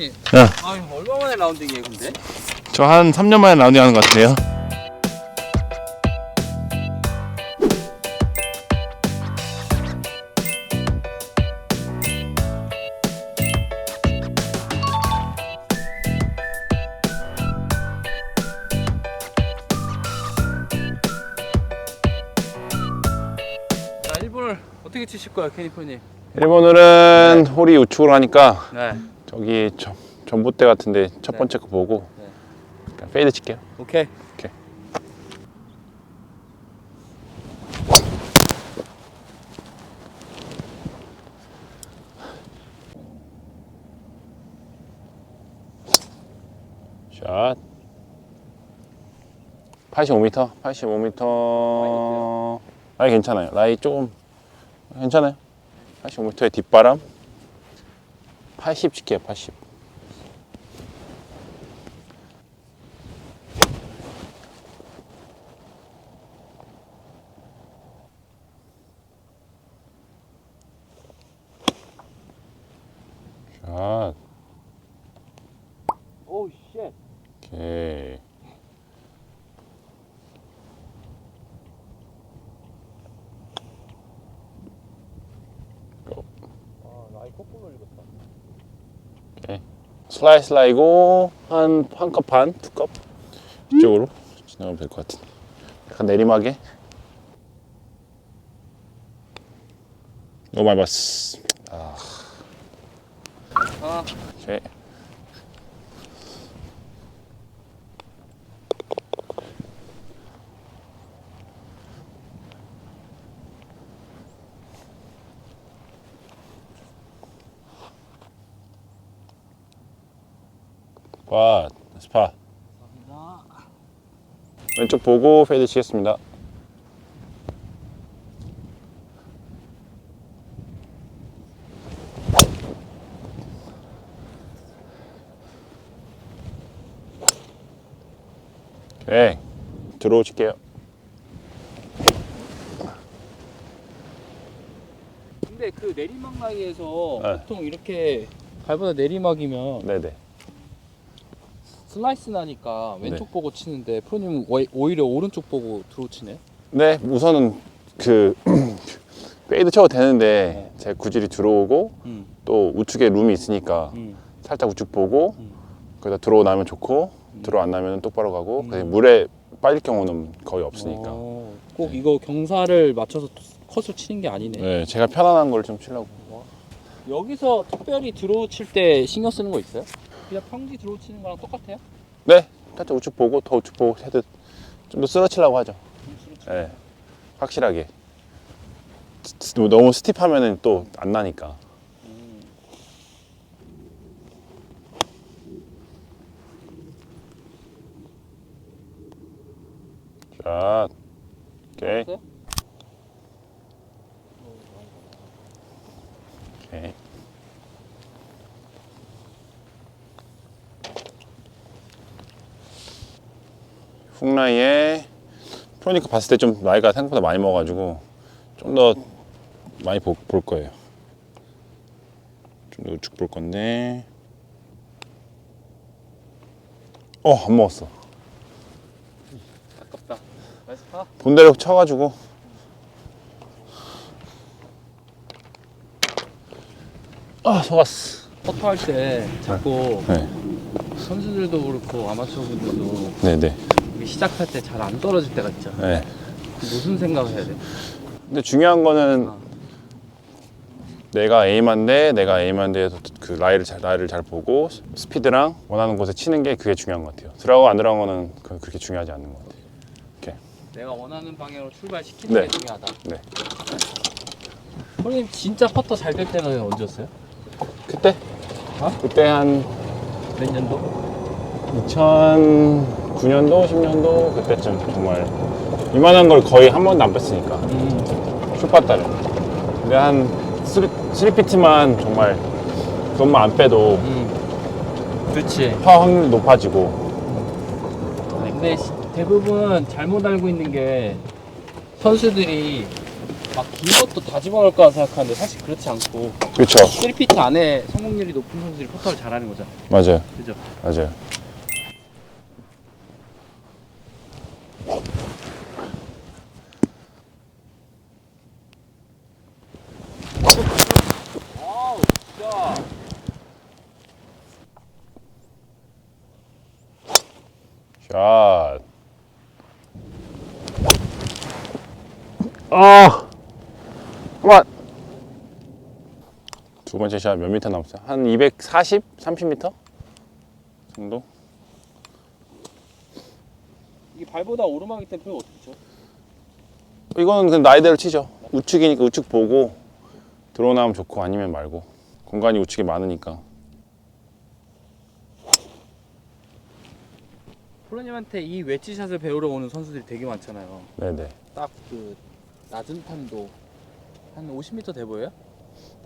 캐니퍼님. 야. 아, 얼마 만에 라운딩이에요, 근데? 저 한 3년 만에 라운딩 하는 것 같은데요. 자, 1번을 어떻게 치실 거예요, 캐니퍼님? 일본어는 홀이 우측으로 하니까 네. 저기 전, 전봇대 같은데 첫 네. 번째 거 보고 네. 그냥 페이드 칠게요. 오케이. 오케이. 샷. 85m, 85m. 라이 괜찮아요. 라이 조금 괜찮아요. 85m의 뒷바람. 80 칠게요, 80. 샷. 오, 쉣. 오케이. 아, 나이 거꾸로 읽었다. 오케이. 슬라이스 라이고 한 한 컵 반, 두 컵. 이쪽으로 지나가면 될 것 같은데. 약간 내리막에. 너무 많이 봤어. 아, 아, 오케이. 와, 스파. 왼쪽 보고 페이드 치겠습니다. 오케이. 들어오 칠게요. 근데 그 내리막 라이에서 네. 보통 이렇게 발보다 내리막이면 네네. 슬라이스 나니까 왼쪽 네. 보고 치는데 프로님은 오- 오히려 오른쪽 보고 들어 치네. 네, 우선은 그 페이드 쳐도 되는데 제 구질이 들어오고 음, 또 우측에 룸이 있으니까 음. 살짝 우측 보고 음. 거기다 들어오 나면 좋고 들어오 안 나면 똑바로 가고 음. 물에 빠질 경우는 거의 없으니까 어, 꼭 이거 경사를 맞춰서 컷을 치는 게 아니네. 네, 제가 편안한 걸 좀 치려고 여기서 특별히 들어 칠때 신경 쓰는 거 있어요? 그냥 평지 들어 치는 거랑 똑같아요? 네, 살짝 우측 보고 더 우측 보고 헤드 좀 더 쓰러치려고 하죠 네, 확실하게 너무 스tip하면은 또 안 나니까 음. 자, 오케이 됐어요? 훅라이에 프로니까 봤을 때 좀 나이가 생각보다 많이 먹어가지고 좀 더 많이 보- 볼 거예요. 좀 더 우측 볼 건데 어 안 먹었어. 아깝다. 파. 본대로 쳐가지고 아 속았어. 퍼터할 때 자꾸 네, 선수들도 그렇고 아마추어 분들도 네, 네, 시작할 때 잘 안 떨어질 때가 있잖아. 네. 무슨 생각을 해야 돼? 근데 중요한 거는 어. 내가 에임한데 내가 에임한데에서 그 라이를 잘 라이를 잘 보고 스피드랑 원하는 곳에 치는 게 그게 중요한 것 같아요. 들어가고 안 들어간 거는 그- 그렇게 중요하지 않는 것 같아요. 내가 원하는 방향으로 출발시키는 네. 게 중요하다. 네. 형님 진짜 퍼터 잘 될 때는 언제였어요? 그때? 어? 그때 한 몇 년도? 2009년도, 10년도 그때쯤 정말 이만한 걸 거의 한 번도 안 뺐으니까 음. 슈퍼따를. 근데 한 3, 3피트만 정말 그것만 안 빼도 음. 그렇지. 파 확률이 높아지고 근데 시- 대부분 잘못 알고 있는 게 선수들이 막 긴 것도 다 집어넣을 거라 생각하는데 사실 그렇지 않고 그렇죠. 3피트 안에 성공률이 높은 선수들이 포터를 잘하는 거죠. 맞아요. 그죠? 맞아요. 와우, 진짜. 샷. 아. 그만. 두 번째 샷 몇 미터 남았어요? 한 240, 30미터 정도? 이게 발보다 오르막이 때문에 표현 어떻게 쳐? 이거는 그냥 나이대로 치죠. 우측이니까 우측 보고 들어오나면 좋고 아니면 말고 공간이 우측에 많으니까. 프로님한테 이 웨지샷을 배우러 오는 선수들이 되게 많잖아요. 네네. 딱 그 낮은 탄도 한 50m 돼 보여요?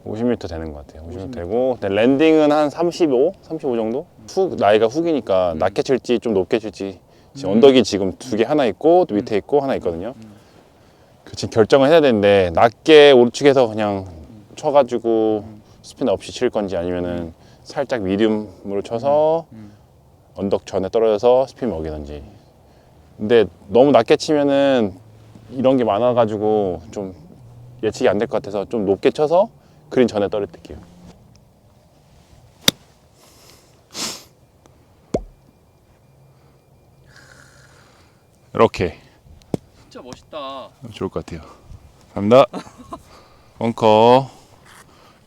50m 되는 것 같아요. 50m 50m. 되고 근데 랜딩은 한 35, 35 정도? 훅 나이가 훅이니까 음. 낮게 칠지 좀 높게 칠지 지금 음. 언덕이 지금 두 개 하나 있고 또 밑에 있고 하나 있거든요. 음. 그 지금 결정을 해야 되는데 낮게 우측에서 그냥 쳐가지고 음. 스피드 없이 칠 건지 아니면은 살짝 미디움으로 쳐서 음. 언덕 전에 떨어져서 스피드 먹이든지. 근데 너무 낮게 치면은 이런 게 많아가지고 좀 예측이 안 될 것 같아서 좀 높게 쳐서 그린 전에 떨어뜨릴게요. 이렇게 진짜 멋있다. 좋을 것 같아요. 갑니다. 벙커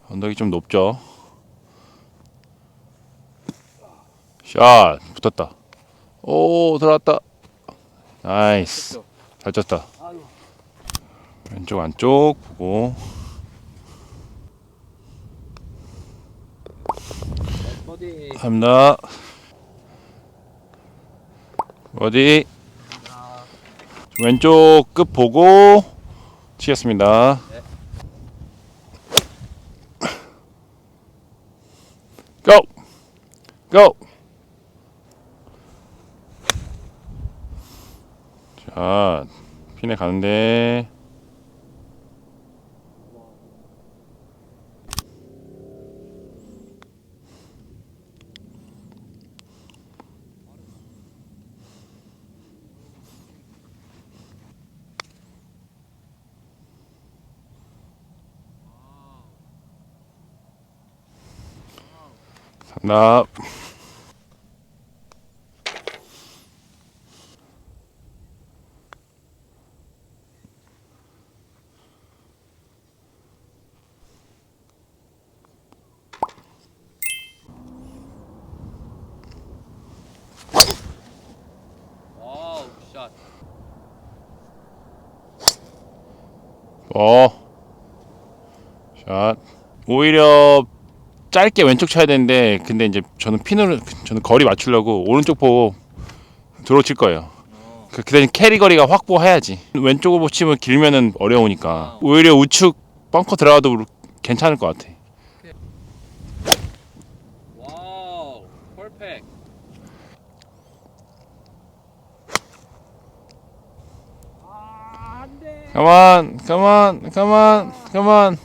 언덕이 좀 높죠. 샷 붙었다. 오 들어왔다. 나이스. 잘 쳤다. 왼쪽 안쪽 보고? 갑니다. 어디? 왼쪽 끝 보고 치겠습니다. 네. 고! 고! 자, 핀에 가는데. 나. 와우, 샷. 어. 샷. 오히려 짧게 왼쪽 쳐야 되는데 근데 이제 저는 핀을 저는 거리 맞추려고 오른쪽 보고 들어 칠 거예요. 어. 그 대신 캐리 거리가 확보해야지. 왼쪽으로 치면 길면은 어려우니까 아. 오히려 우측 벙커 들어가도 괜찮을 것 같아. 와우, 펄펙. 아, 안 돼. Come on, come on, come on, come on.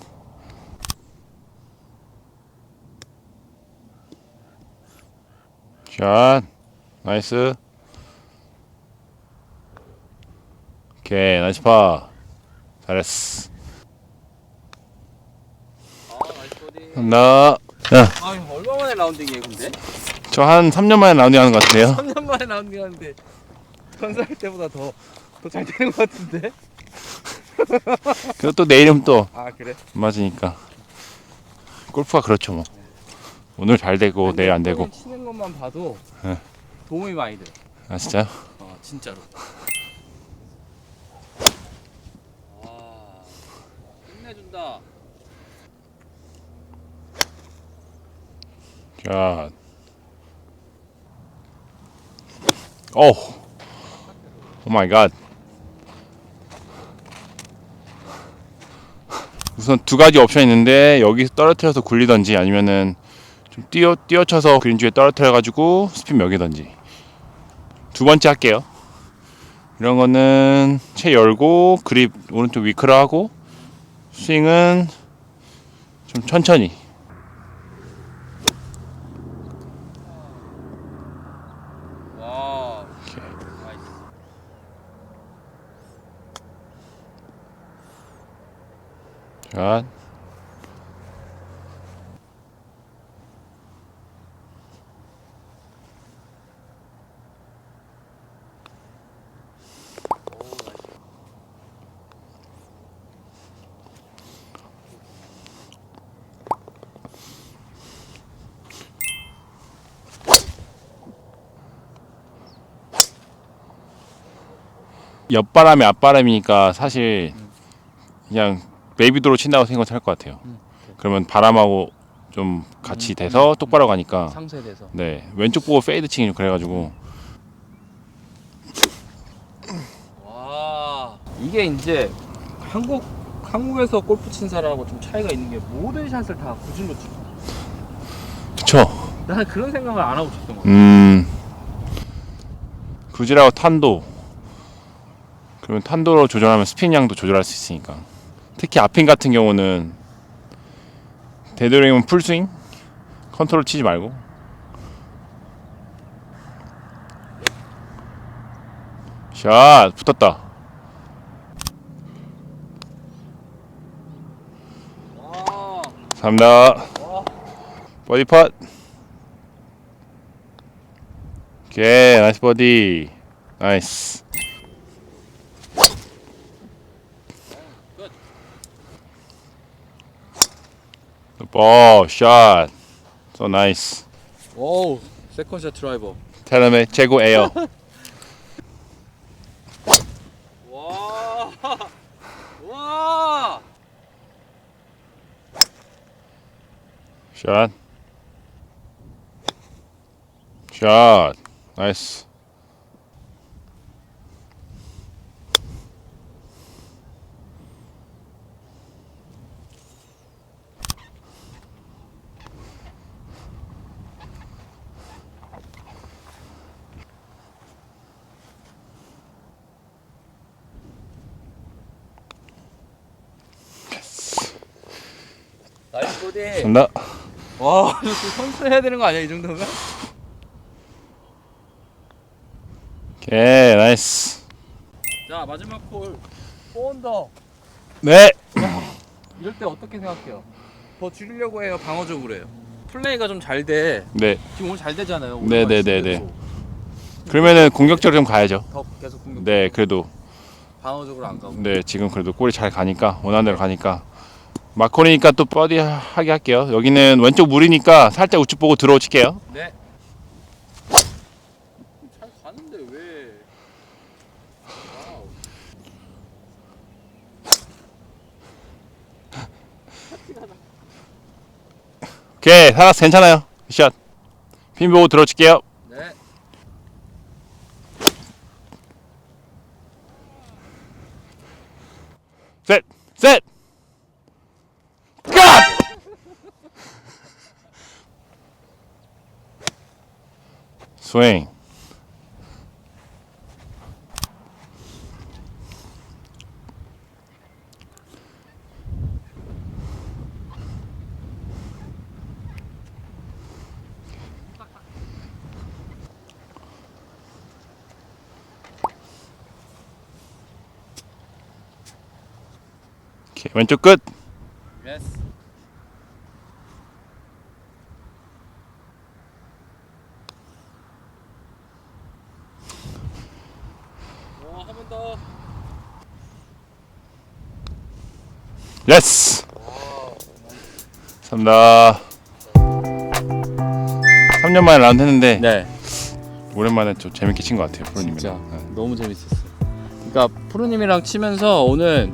샷, 나이스. 오케이, 나이스 파. 잘했어. 버디. 나, 아, 이거 얼마 만에 라운딩이에요, 근데? 저 한 3년 만에 라운딩 하는 것 같아요. 3년 만에 라운딩 하는데 전사할 때보다 더 더 잘 되는 것 같은데? 그리고 또 내일은 또 아 그래? 맞으니까. 골프가 그렇죠 뭐. 오늘 잘 되고 내일 안 되고. 치는 것만 봐도 네. 도움이 많이 돼. 아 진짜요? 아 진짜로. 와 끝내준다. 자. 오. 오 마이 갓. 우선 두 가지 옵션이 있는데 여기 떨어뜨려서 굴리던지 아니면은 좀 뛰어 뛰어쳐서 그린 주에 떨어뜨려 가지고 스핀 먹이던지. 두 번째 할게요. 이런 거는 채 열고 그립 오른쪽 위크로 하고 스윙은 좀 천천히. 와. 오케이. 나이스. 자. 옆바람이 앞바람이니까 사실 그냥 베이비도로 친다고 생각할 것 같아요. 음, 그러면 바람하고 좀 같이 돼서 똑바로 가니까 상쇄돼서. 네 왼쪽 보고 페이드 좀 그래가지고 와. 이게 이제 한국 한국에서 골프 친 사람하고 좀 차이가 있는 게 모든 샷을 다 구질로 치고. 그쵸. 나는 그런 생각을 안 하고 쳤던 거 같아. 음 구질하고 탄도 그러면 탄도로 조절하면 스핀 양도 조절할 수 있으니까 특히 아핀 같은 경우는 되도록이면 풀스윙 컨트롤 치지 말고 샷 붙었다 와. 감사합니다 와. 버디 팟 오케이 나이스 버디 나이스 오, 샷. So nice. 오우. 세컨샷 드라이버. 테르메 최고 에어. 와. 와. 샷. 샷. 나이스. 나이스 보디. 감사합니다. 와, 이거 선수 해야 되는 거 아니야 이 정도면? 오케이, 나이스. 자 마지막 콜. 포언더. 네. 이럴 때 어떻게 생각해요? 더 줄이려고 해요, 방어적으로 해요. 플레이가 좀 잘 돼. 네. 지금 오늘 잘 되잖아요. 네, 네, 네, 치면서. 그러면은 공격적으로 좀 가야죠. 더 계속 공격. 네, 그래도 방어적으로 안 가고. 네, 지금 그래도 골이 잘 가니까 원하는 대로 가니까 마코니니까 또 버디 하게 할게요. 여기는 왼쪽 물이니까 살짝 우측 보고 들어오 칠게요. 네. 잘 가는데 왜? 와우. 오케이, 살았어. 괜찮아요. 샷. 핀 보고 들어오 칠게요. 네. 셋, 셋. 갓! 스윙. 오케이, 왼쪽 끝. 예스. 와, 한 번 더. 예스. 와, 감사합니다. 3년 만에 라운드 했는데 네. 오랜만에 좀 재밌게 친 것 같아요, 프로님이랑. 진짜 네. 너무 재밌었어요. 그러니까 프로님이랑 치면서 오늘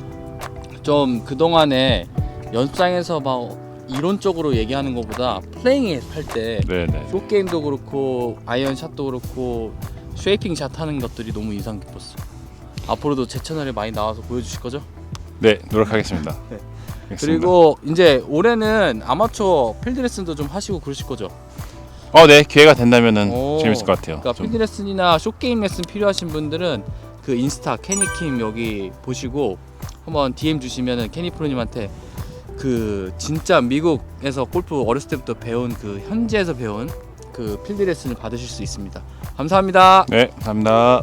좀 그동안에 연습장에서 막 이론적으로 얘기하는 것보다 플레잉 할때 네, 네. 쇼 게임도 그렇고 아이언 샷도 그렇고 쉐이핑 샷 하는 것들이 너무 인상 깊었어. 앞으로도 제 채널에 많이 나와서 보여주실 거죠? 네, 노력하겠습니다. 네. 알겠습니다. 그리고 이제 올해는 아마추어 필드 레슨도 좀 하시고 그러실 거죠? 어, 네, 기회가 된다면은 오. 재밌을 것 같아요. 그러니까 좀. 필드 레슨이나 쇼 게임 레슨 필요하신 분들은 그 인스타 캐니킴 여기 보시고 한번 DM 주시면은 케니 프로님한테 그 진짜 미국에서 골프 어렸을 때부터 배운 그 현지에서 배운 그 필드 레슨을 받으실 수 있습니다. 감사합니다. 네, 감사합니다.